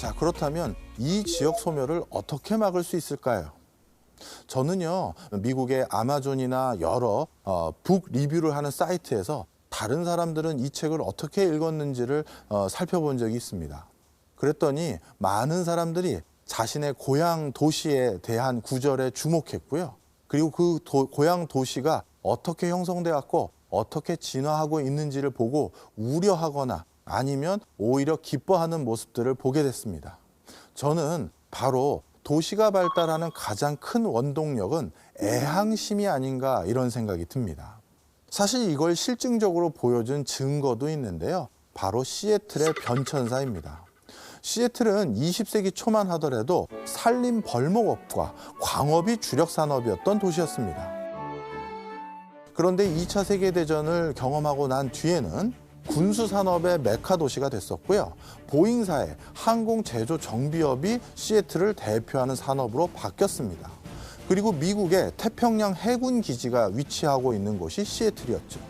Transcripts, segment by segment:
자, 그렇다면 이 지역 소멸을 어떻게 막을 수 있을까요? 저는요, 미국의 아마존이나 여러 어, 북 리뷰를 하는 사이트에서 다른 사람들은 이 책을 어떻게 읽었는지를 어, 살펴본 적이 있습니다. 그랬더니 많은 사람들이 자신의 고향 도시에 대한 구절에 주목했고요. 그리고 그 도- 고향 도시가 어떻게 형성되었고 어떻게 진화하고 있는지를 보고 우려하거나 아니면 오히려 기뻐하는 모습들을 보게 됐습니다. 저는 바로 도시가 발달하는 가장 큰 원동력은 애항심이 아닌가 이런 생각이 듭니다. 사실 이걸 실증적으로 보여준 증거도 있는데요. 바로 시애틀의 변천사입니다. 시애틀은 20세기 초만 하더라도 산림 벌목업과 광업이 주력 산업이었던 도시였습니다. 그런데 2차 세계대전을 경험하고 난 뒤에는 군수 산업의 메카 도시가 됐었고요. 보잉사의 항공 제조 정비업이 시애틀을 대표하는 산업으로 바뀌었습니다. 그리고 미국의 태평양 해군 기지가 위치하고 있는 곳이 시애틀이었죠.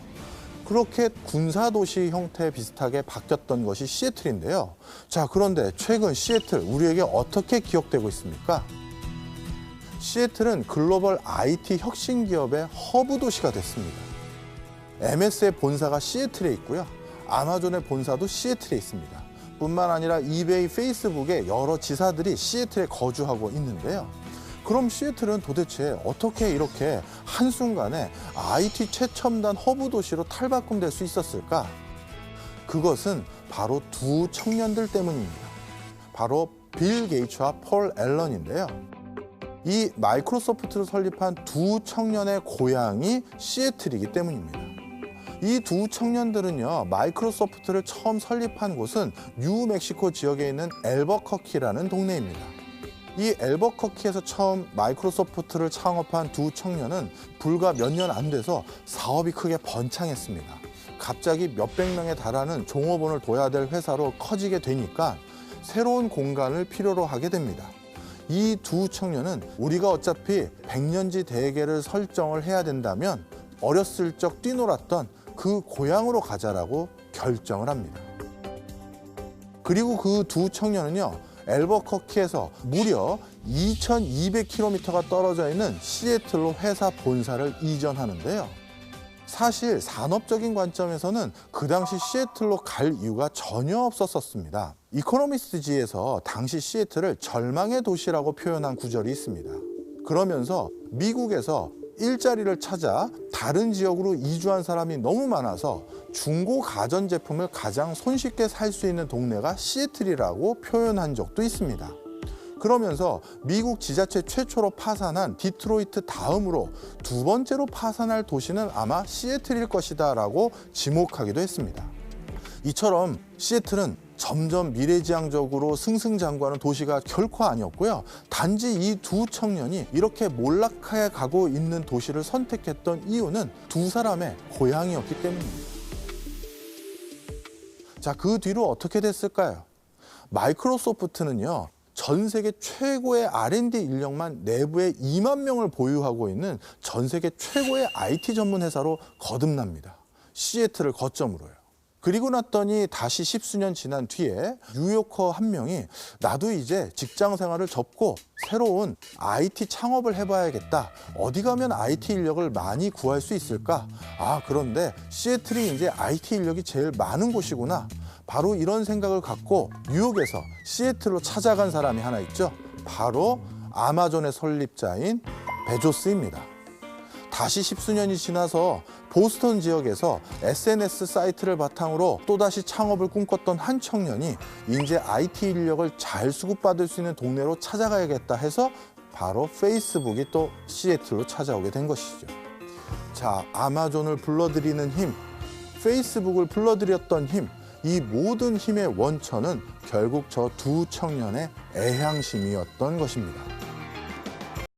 그렇게 군사 도시 형태 비슷하게 바뀌었던 것이 시애틀인데요. 자, 그런데 최근 시애틀 우리에게 어떻게 기억되고 있습니까? 시애틀은 글로벌 IT 혁신 기업의 허브 도시가 됐습니다. MS의 본사가 시애틀에 있고요. 아마존의 본사도 시애틀에 있습니다. 뿐만 아니라 이베이, 페이스북의 여러 지사들이 시애틀에 거주하고 있는데요. 그럼 시애틀은 도대체 어떻게 이렇게 한순간에 IT 최첨단 허브 도시로 탈바꿈될 수 있었을까? 그것은 바로 두 청년들 때문입니다. 바로 빌 게이츠와 폴 앨런인데요. 이 마이크로소프트를 설립한 두 청년의 고향이 시애틀이기 때문입니다. 이 두 청년들은요, 마이크로소프트를 처음 설립한 곳은 뉴멕시코 지역에 있는 엘버커키라는 동네입니다. 이 엘버커키에서 처음 마이크로소프트를 창업한 두 청년은 불과 몇 년 안 돼서 사업이 크게 번창했습니다. 갑자기 몇백 명에 달하는 종업원을 둬야 될 회사로 커지게 되니까 새로운 공간을 필요로 하게 됩니다. 이 두 청년은 우리가 어차피 백년지 대계를 설정을 해야 된다면 어렸을 적 뛰놀았던 그 고향으로 가자라고 결정을 합니다. 그리고 그 두 청년은요, 엘버커키에서 무려 2200km가 떨어져 있는 시애틀로 회사 본사를 이전하는데요. 사실 산업적인 관점에서는 그 당시 시애틀로 갈 이유가 전혀 없었었습니다. 이코노미스트지에서 당시 시애틀을 절망의 도시라고 표현한 구절이 있습니다. 그러면서 미국에서 일자리를 찾아 다른 지역으로 이주한 사람이 너무 많아서 중고 가전 제품을 가장 손쉽게 살 수 있는 동네가 시애틀이라고 표현한 적도 있습니다. 그러면서 미국 지자체 최초로 파산한 디트로이트 다음으로 두 번째로 파산할 도시는 아마 시애틀일 것이다 라고 지목하기도 했습니다. 이처럼 시애틀은 점점 미래지향적으로 승승장구하는 도시가 결코 아니었고요. 단지 이 두 청년이 이렇게 몰락해 가고 있는 도시를 선택했던 이유는 두 사람의 고향이었기 때문입니다. 자, 그 뒤로 어떻게 됐을까요? 마이크로소프트는요. 전 세계 최고의 R&D 인력만 내부에 2만 명을 보유하고 있는 전 세계 최고의 IT 전문 회사로 거듭납니다. 시애틀을 거점으로요. 그리고 났더니 다시 십수년 지난 뒤에 뉴요커 한 명이 나도 이제 직장 생활을 접고 새로운 IT 창업을 해봐야겠다. 어디 가면 IT 인력을 많이 구할 수 있을까? 아, 그런데 시애틀이 이제 IT 인력이 제일 많은 곳이구나. 바로 이런 생각을 갖고 뉴욕에서 시애틀로 찾아간 사람이 하나 있죠. 바로 아마존의 설립자인 베조스입니다. 다시 십수년이 지나서 보스턴 지역에서 SNS 사이트를 바탕으로 또다시 창업을 꿈꿨던 한 청년이 이제 IT 인력을 잘 수급받을 수 있는 동네로 찾아가야겠다 해서 바로 페이스북이 또 시애틀로 찾아오게 된 것이죠. 자, 아마존을 불러들이는 힘, 페이스북을 불러들였던 힘, 이 모든 힘의 원천은 결국 저 두 청년의 애향심이었던 것입니다.